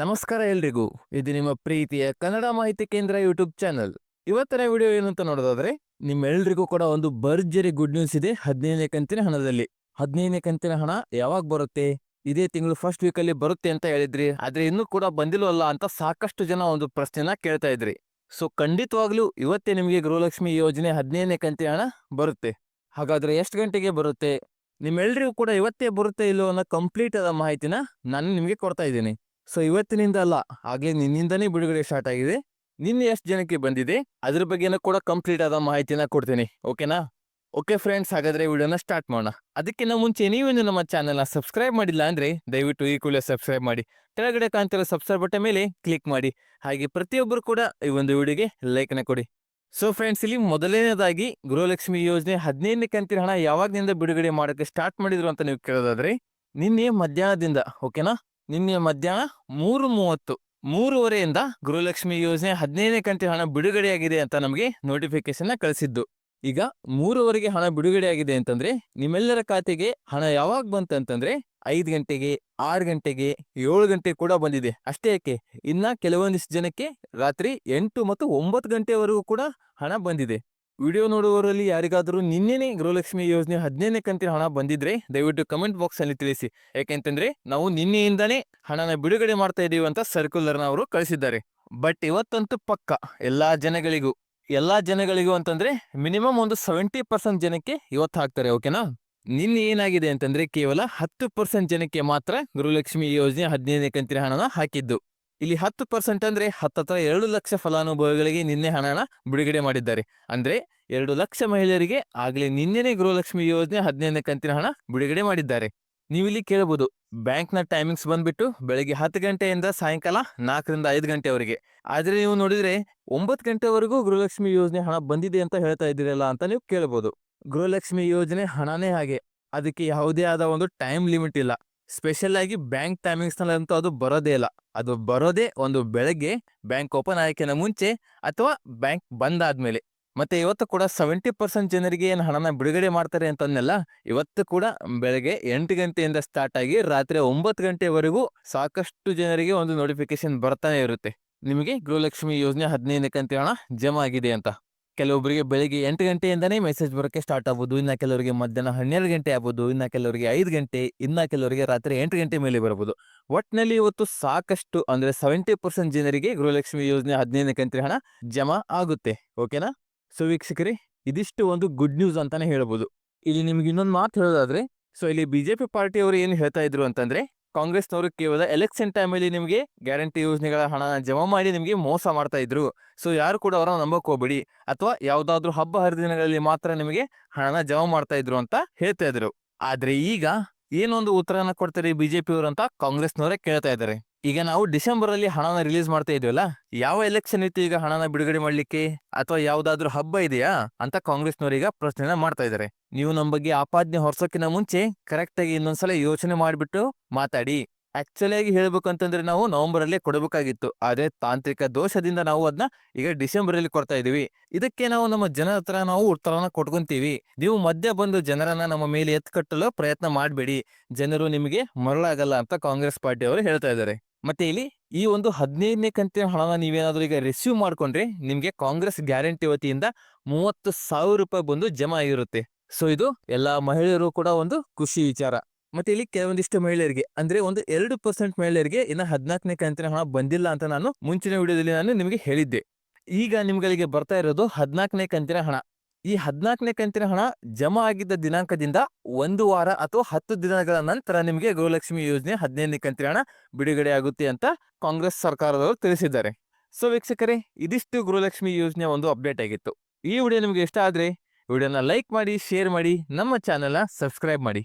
ನಮಸ್ಕಾರ ಎಲ್ರಿಗೂ. ಇದು ನಿಮ್ಮ ಪ್ರೀತಿಯ ಕನ್ನಡ ಮಾಹಿತಿ ಕೇಂದ್ರ ಯೂಟ್ಯೂಬ್ ಚಾನಲ್ ಇವತ್ತಿನ ವಿಡಿಯೋ ಏನಂತ ನೋಡೋದಾದ್ರೆ, ನಿಮ್ಮೆಲ್ರಿಗೂ ಕೂಡ ಒಂದು ಭರ್ಜರಿ ಗುಡ್ ನ್ಯೂಸ್ ಇದೆ. ಹದಿನೈದನೇ ಕಂತಿನ ಹಣದಲ್ಲಿ. ಹದಿನೈದನೇ ಕಂತಿನ ಹಣ ಯಾವಾಗ ಬರುತ್ತೆ? ಇದೇ ತಿಂಗಳು ಫಸ್ಟ್ ವೀಕ್ ಅಲ್ಲಿ ಬರುತ್ತೆ ಅಂತ ಹೇಳಿದ್ರಿ. ಆದ್ರೆ ಇನ್ನೂ ಕೂಡ ಬಂದಿಲ್ವಲ್ಲ ಅಂತ ಸಾಕಷ್ಟು ಜನ ಒಂದು ಪ್ರಶ್ನೆನ ಕೇಳ್ತಾ ಇದ್ರಿ. ಸೊ ಖಂಡಿತವಾಗ್ಲೂ ಇವತ್ತೇ ನಿಮಗೆ ಗೃಹಲಕ್ಷ್ಮಿ ಯೋಜನೆ ಹದಿನೈದನೇ ಕಂತಿನ ಹಣ ಬರುತ್ತೆ. ಹಾಗಾದ್ರೆ ಎಷ್ಟು ಗಂಟೆಗೆ ಬರುತ್ತೆ? ನಿಮ್ಮೆಲ್ರಿಗೂ ಕೂಡ ಇವತ್ತೇ ಬರುತ್ತೆ ಇಲ್ಲೋ ಅನ್ನೋ ಕಂಪ್ಲೀಟ್ ಆದ ಮಾಹಿತಿನ ನಾನು ನಿಮಗೆ ಕೊಡ್ತಾ ಇದ್ದೀನಿ. ಸೊ ಇವತ್ತಿನಿಂದ ಅಲ್ಲ ಆಗ್ಲೇ ನಿನ್ನಿಂದನೇ ಬಿಡುಗಡೆ ಸ್ಟಾರ್ಟ್ ಆಗಿದೆ. ನಿನ್ನೆ ಎಷ್ಟು ಜನಕ್ಕೆ ಬಂದಿದೆ? ಅದ್ರ ಬಗ್ಗೆನೂ ಕೂಡ ಕಂಪ್ಲೀಟ್ ಆದ ಮಾಹಿತಿನ ಕೊಡ್ತೀನಿ. ಓಕೆನಾ ಓಕೆ ಫ್ರೆಂಡ್ಸ್ ಹಾಗಾದ್ರೆ ವಿಡಿಯೋನ ಸ್ಟಾರ್ಟ್ ಮಾಡೋಣ. ಅದಕ್ಕಿಂತ ಮುಂಚೆ ನೀವೇನು ನಮ್ಮ ಚಾನಲ್ನ ಸಬ್ಸ್ಕ್ರೈಬ್ ಮಾಡಿಲ್ಲ ಅಂದ್ರೆ ದಯವಿಟ್ಟು ಈ ಕೂಡಲೇ ಸಬ್ಸ್ಕ್ರೈಬ್ ಮಾಡಿ. ಕೆಳಗಡೆ ಕಾಣ್ತಿರೋ ಸಬ್ಸ್ಕ್ರೈಬ್ ಬಟನ್ ಮೇಲೆ ಕ್ಲಿಕ್ ಮಾಡಿ. ಹಾಗೆ ಪ್ರತಿಯೊಬ್ಬರು ಕೂಡ ಈ ಒಂದು ವಿಡಿಯೋಗೆ ಲೈಕ್ನ ಕೊಡಿ. ಸೊ ಫ್ರೆಂಡ್ಸ್ ಇಲ್ಲಿ ಮೊದಲನೇದಾಗಿ ಗೃಹಲಕ್ಷ್ಮಿ ಯೋಜನೆ ಹದಿನೈದನೇ ಕಂತಿನ ಹಣ ಯಾವಾಗದಿಂದ ಬಿಡುಗಡೆ ಮಾಡೋಕ್ಕೆ ಸ್ಟಾರ್ಟ್ ಮಾಡಿದ್ರು ಅಂತ ನೀವು ಕೇಳೋದಾದ್ರೆ, ನಿನ್ನೆ ಮಧ್ಯಾಹ್ನದಿಂದ ಓಕೆನಾ ನಿನ್ನೆ ಮಧ್ಯಾಹ್ನ ಮೂರು ಮೂವತ್ತು, ಮೂರುವರೆಯಿಂದ ಗೃಹಲಕ್ಷ್ಮಿ ಯೋಜನೆ ಹದಿನೈದನೇ ಕಂತಿನ ಹಣ ಬಿಡುಗಡೆಯಾಗಿದೆ ಅಂತ ನಮಗೆ ನೋಟಿಫಿಕೇಶನ್ ಕಳಿಸಿದ್ದು. ಈಗ ಮೂರುವರೆಗೆ ಹಣ ಬಿಡುಗಡೆಯಾಗಿದೆ ಅಂತಂದ್ರೆ ನಿಮ್ಮೆಲ್ಲರ ಖಾತೆಗೆ ಹಣ ಯಾವಾಗ ಬಂತಂತಂದ್ರೆ ಐದು ಗಂಟೆಗೆ, ಆರು ಗಂಟೆಗೆ, ಏಳು ಗಂಟೆ ಕೂಡ ಬಂದಿದೆ. ಅಷ್ಟೇ ಯಾಕೆ? ಇನ್ನ ಕೆಲವೊಂದಿಷ್ಟು ಜನಕ್ಕೆ ರಾತ್ರಿ ಎಂಟು ಮತ್ತು ಒಂಬತ್ತು ಗಂಟೆವರೆಗೂ ಕೂಡ ಹಣ ಬಂದಿದೆ. ವಿಡಿಯೋ ನೋಡುವವರಲ್ಲಿ ಯಾರಿಗಾದರೂ ನಿನ್ನೆನೇ ಗೃಹಲಕ್ಷ್ಮಿ ಯೋಜನೆ ಹದಿನೈದನೇ ಕಂತಿನ ಹಣ ಬಂದಿದ್ರೆ ದಯವಿಟ್ಟು ಕಮೆಂಟ್ ಬಾಕ್ಸ್ ಅಲ್ಲಿ ತಿಳಿಸಿ. ಯಾಕೆಂತಂದ್ರೆ ನಾವು ನಿನ್ನೆಯಿಂದಾನೇ ಹಣನ ಬಿಡುಗಡೆ ಮಾಡ್ತಾ ಇದೀವಿ ಅಂತ ಸರ್ಕ್ಯುಲರ್ನ ಅವರು ಕಳಿಸಿದ್ದಾರೆ. ಬಟ್ ಇವತ್ತಂತೂ ಪಕ್ಕ ಎಲ್ಲಾ ಜನಗಳಿಗೂ ಎಲ್ಲಾ ಜನಗಳಿಗೂ ಅಂತಂದ್ರೆ ಮಿನಿಮಮ್ ಒಂದು ಸೆವೆಂಟಿ ಪರ್ಸೆಂಟ್ ಜನಕ್ಕೆ ಇವತ್ತು ಹಾಕ್ತಾರೆ, ಓಕೆನಾ? ನಿನ್ನೆ ಏನಾಗಿದೆ ಅಂತಂದ್ರೆ ಕೇವಲ ಹತ್ತು ಪರ್ಸೆಂಟ್ ಜನಕ್ಕೆ ಮಾತ್ರ ಗೃಹಲಕ್ಷ್ಮಿ ಯೋಜನೆ ಹದಿನೈದನೇ ಕಂತಿನ ಹಣನ ಹಾಕಿದ್ದು. ಇಲ್ಲಿ ಹತ್ತು ಪರ್ಸೆಂಟ್ ಅಂದ್ರೆ ಹತ್ತತ್ರ ಎರಡು ಲಕ್ಷ ಫಲಾನುಭವಿಗಳಿಗೆ ನಿನ್ನೆ ಹಣನ ಬಿಡುಗಡೆ ಮಾಡಿದ್ದಾರೆ. ಅಂದ್ರೆ ಎರಡು ಲಕ್ಷ ಮಹಿಳೆಯರಿಗೆ ಆಗ್ಲೇ ನಿನ್ನೆನೆ ಗೃಹಲಕ್ಷ್ಮಿ ಯೋಜನೆ ಹದಿನೈದನೇ ಕಂತಿನ ಹಣ ಬಿಡುಗಡೆ ಮಾಡಿದ್ದಾರೆ. ನೀವು ಇಲ್ಲಿ ಕೇಳಬಹುದು ಬ್ಯಾಂಕ್ನ ಟೈಮಿಂಗ್ಸ್ ಬಂದ್ಬಿಟ್ಟು ಬೆಳಗ್ಗೆ ಹತ್ತು ಗಂಟೆಯಿಂದ ಸಾಯಂಕಾಲ ನಾಲ್ಕರಿಂದ ಐದು ಗಂಟೆವರೆಗೆ. ಆದ್ರೆ ನೀವು ನೋಡಿದ್ರೆ ಒಂಬತ್ತು ಗಂಟೆವರೆಗೂ ಗೃಹಲಕ್ಷ್ಮಿ ಯೋಜನೆ ಹಣ ಬಂದಿದೆ ಅಂತ ಹೇಳ್ತಾ ಇದ್ದೀರಲ್ಲ ಅಂತ ನೀವು ಕೇಳಬಹುದು ಗೃಹಲಕ್ಷ್ಮಿ ಯೋಜನೆ ಹಣನೇ ಹಾಗೆ. ಅದಕ್ಕೆ ಯಾವುದೇ ಆದ ಒಂದು ಟೈಮ್ ಲಿಮಿಟ್ ಇಲ್ಲ. ಸ್ಪೆಷಲ್ ಆಗಿ ಬ್ಯಾಂಕ್ ಟೈಮಿಂಗ್ಸ್ ನಲ್ಲಂತೂ ಅದು ಬರೋದೇ ಇಲ್ಲ. ಅದು ಬರೋದೇ ಒಂದು ಬೆಳಗ್ಗೆ ಬ್ಯಾಂಕ್ ಓಪನ್ ಆಯ್ಕೆನ ಮುಂಚೆ ಅಥವಾ ಬ್ಯಾಂಕ್ ಬಂದ್ ಆದ್ಮೇಲೆ ಮತ್ತೆ ಇವತ್ತು ಕೂಡ ಸೆವೆಂಟಿ ಪರ್ಸೆಂಟ್ ಜನರಿಗೆ ಏನು ಹಣನ ಬಿಡುಗಡೆ ಮಾಡ್ತಾರೆ ಅಂತಂದೆಲ್ಲ ಇವತ್ತು ಕೂಡ ಬೆಳಗ್ಗೆ ಎಂಟು ಗಂಟೆಯಿಂದ ಸ್ಟಾರ್ಟ್ ಆಗಿ ರಾತ್ರಿ ಒಂಬತ್ತು ಗಂಟೆವರೆಗೂ ಸಾಕಷ್ಟು ಜನರಿಗೆ ಒಂದು ನೋಟಿಫಿಕೇಶನ್ ಬರ್ತಾನೆ ಇರುತ್ತೆ. ನಿಮಗೆ ಗೃಹಲಕ್ಷ್ಮಿ ಯೋಜನೆ ಹದಿನೈದನೇ ಕಂತಿನ ಹಣ ಜಮಾ ಆಗಿದೆ ಅಂತ. ಕೆಲವೊಬ್ಬರಿಗೆ ಬೆಳಿಗ್ಗೆ ಎಂಟು ಗಂಟೆಯಿಂದನೇ ಮೆಸೇಜ್ ಬರೋಕ್ಕೆ ಸ್ಟಾರ್ಟ್ ಆಗ್ಬೋದು. ಇನ್ನ ಕೆಲವರಿಗೆ ಮಧ್ಯಾಹ್ನ ಹನ್ನೆರಡು ಗಂಟೆ ಆಗ್ಬೋದು. ಇನ್ನ ಕೆಲವರಿಗೆ ಐದು ಗಂಟೆ, ಇನ್ನ ಕೆಲವರಿಗೆ ರಾತ್ರಿ ಎಂಟು ಗಂಟೆ ಮೇಲೆ ಬರ್ಬೋದು. ಒಟ್ಟಿನಲ್ಲಿ ಇವತ್ತು ಸಾಕಷ್ಟು ಅಂದ್ರೆ ಸೆವೆಂಟಿ ಪರ್ಸೆಂಟ್ ಜನರಿಗೆ ಗೃಹಲಕ್ಷ್ಮಿ ಯೋಜನೆ ಹದಿನೈದನೇ ಕಂತ್ರಿ ಹಣ ಜಮಾ ಆಗುತ್ತೆ. ಓಕೆನಾ? ಸೊ ವೀಕ್ಷಕರೇ, ಇದಿಷ್ಟು ಒಂದು ಗುಡ್ ನ್ಯೂಸ್ ಅಂತಾನೆ ಹೇಳ್ಬೋದು. ಇಲ್ಲಿ ನಿಮ್ಗೆ ಇನ್ನೊಂದು ಮಾತು ಹೇಳೋದಾದ್ರೆ ಸೊ ಇಲ್ಲಿ ಬಿಜೆಪಿ ಪಾರ್ಟಿಯವರು ಏನು ಹೇಳ್ತಾ ಇದ್ರು ಅಂತಂದ್ರೆ ಕಾಂಗ್ರೆಸ್ನವರು ಕೇವಲ ಎಲೆಕ್ಷನ್ ಟೈಮಲ್ಲಿ ನಿಮಗೆ ಗ್ಯಾರಂಟಿ ಯೋಜನೆಗಳ ಹಣ ಜಮಾ ಮಾಡಿ ನಿಮಗೆ ಮೋಸ ಮಾಡ್ತಾ ಇದ್ರು. ಸೊ ಯಾರು ಕೂಡ ಅವರನ್ನ ನಂಬಕ್ ಹೋಗ್ಬೇಡಿ. ಅಥವಾ ಯಾವ್ದಾದ್ರು ಹಬ್ಬ ಹರಿದಿನಗಳಲ್ಲಿ ಮಾತ್ರ ನಿಮಗೆ ಹಣನ ಜಮಾ ಮಾಡ್ತಾ ಇದ್ರು ಅಂತ ಹೇಳ್ತಾ ಇದ್ರು. ಆದ್ರೆ ಈಗ ಏನೊಂದು ಉತ್ತರನ ಕೊಡ್ತಾರೆ ಬಿಜೆಪಿ ಅವರು ಅಂತ ಕಾಂಗ್ರೆಸ್ನವರೇ ಕೇಳ್ತಾ ಇದ್ದಾರೆ. ಈಗ ನಾವು ಡಿಸೆಂಬರ್ ಅಲ್ಲಿ ಹಣನ ರಿಲೀಸ್ ಮಾಡ್ತಾ ಇದೀವಲ್ಲ, ಯಾವ ಎಲೆಕ್ಷನ್ ಇತ್ತು ಈಗ ಹಣನ ಬಿಡುಗಡೆ ಮಾಡ್ಲಿಕ್ಕೆ? ಅಥವಾ ಯಾವ್ದಾದ್ರು ಹಬ್ಬ ಇದೆಯಾ? ಅಂತ ಕಾಂಗ್ರೆಸ್ನವರು ಈಗ ಪ್ರಶ್ನೆನ ಮಾಡ್ತಾ ಇದ್ದಾರೆ. ನೀವು ನಮ್ಮ ಬಗ್ಗೆ ಆಪಾದನೆ ಹೊರಸೋಕಿನ ಮುಂಚೆ ಕರೆಕ್ಟ್ ಆಗಿ ಇನ್ನೊಂದ್ಸಲ ಯೋಚನೆ ಮಾಡಿಬಿಟ್ಟು ಮಾತಾಡಿ. ಆಕ್ಚುಲಿ ಆಗಿ ಹೇಳ್ಬೇಕು ಅಂತಂದ್ರೆ ನಾವು ನವೆಂಬರ್ ಅಲ್ಲೇ ಕೊಡಬೇಕಾಗಿತ್ತು. ಆದ್ರೆ ತಾಂತ್ರಿಕ ದೋಷದಿಂದ ನಾವು ಅದನ್ನ ಈಗ ಡಿಸೆಂಬರ್ ಅಲ್ಲಿ ಕೊಡ್ತಾ ಇದೀವಿ. ಇದಕ್ಕೆ ನಾವು ನಮ್ಮ ಜನರ ಹತ್ರ ನಾವು ಉತ್ತರನ ಕೊಟ್ಕೊಂತೀವಿ. ನೀವು ಮಧ್ಯ ಬಂದು ಜನರನ್ನ ನಮ್ಮ ಮೇಲೆ ಎತ್ ಪ್ರಯತ್ನ ಮಾಡಬೇಡಿ. ಜನರು ನಿಮಗೆ ಮರಳಾಗಲ್ಲ ಅಂತ ಕಾಂಗ್ರೆಸ್ ಪಾರ್ಟಿ ಅವರು ಹೇಳ್ತಾ ಇದ್ದಾರೆ. ಮತ್ತೆ ಇಲ್ಲಿ ಈ ಒಂದು ಹದಿನೈದನೇ ಕಂತಿನ ಹಣನ ನೀವೇನಾದರೂ ಈಗ ರಿಸೀವ್ ಮಾಡ್ಕೊಂಡ್ರೆ ನಿಮಗೆ ಕಾಂಗ್ರೆಸ್ ಗ್ಯಾರಂಟಿ ವತಿಯಿಂದ ಮೂವತ್ತು ಸಾವಿರ ರೂಪಾಯಿ ಬಂದು ಜಮಾ ಆಗಿರುತ್ತೆ. ಸೊ ಇದು ಎಲ್ಲಾ ಮಹಿಳೆಯರು ಕೂಡ ಒಂದು ಖುಷಿ ವಿಚಾರ. ಮತ್ತೆ ಇಲ್ಲಿ ಕೆಲವೊಂದಿಷ್ಟು ಮಹಿಳೆಯರಿಗೆ, ಅಂದ್ರೆ ಒಂದು ಎರಡು ಪರ್ಸೆಂಟ್ ಮಹಿಳೆಯರಿಗೆ ಇನ್ನ ಹದಿನಾಲ್ಕನೇ ಕಂತಿನ ಹಣ ಬಂದಿಲ್ಲ ಅಂತ ನಾನು ಮುಂಚಿನ ವಿಡಿಯೋದಲ್ಲಿ ನಾನು ನಿಮಗೆ ಹೇಳಿದ್ದೆ. ಈಗ ನಿಮ್ಗಳಿಗೆ ಬರ್ತಾ ಇರೋದು ಹದಿನಾಲ್ಕನೇ ಕಂತಿನ ಹಣ. ಈ ಹದಿನಾಲ್ಕನೇ ಕಂತಿನ ಹಣ ಜಮಾ ಆಗಿದ್ದ ದಿನಾಂಕದಿಂದ ಒಂದು ವಾರ ಅಥವಾ ಹತ್ತು ದಿನಗಳ ನಂತರ ನಿಮಗೆ ಗೋಲಕ್ಷ್ಮಿ ಯೋಜನೆ ಹದಿನೈದನೇ ಕಂತಿನ ಹಣ ಬಿಡುಗಡೆ ಆಗುತ್ತೆ ಅಂತ ಕಾಂಗ್ರೆಸ್ ಸರ್ಕಾರದವರು ತಿಳಿಸಿದ್ದಾರೆ. ಸೊ ವೀಕ್ಷಕರೇ, ಇದಿಷ್ಟು ಗೃಹಲಕ್ಷ್ಮಿ ಯೋಜನೆ ಒಂದು ಅಪ್ಡೇಟ್ ಆಗಿತ್ತು. ಈ ವಿಡಿಯೋ ನಿಮಗೆ ಇಷ್ಟ ಆದ್ರೆ ವಿಡಿಯೋನ ಲೈಕ್ ಮಾಡಿ, ಶೇರ್ ಮಾಡಿ, ನಮ್ಮ ಚಾನೆಲ್ನ ಸಬ್ಸ್ಕ್ರೈಬ್ ಮಾಡಿ.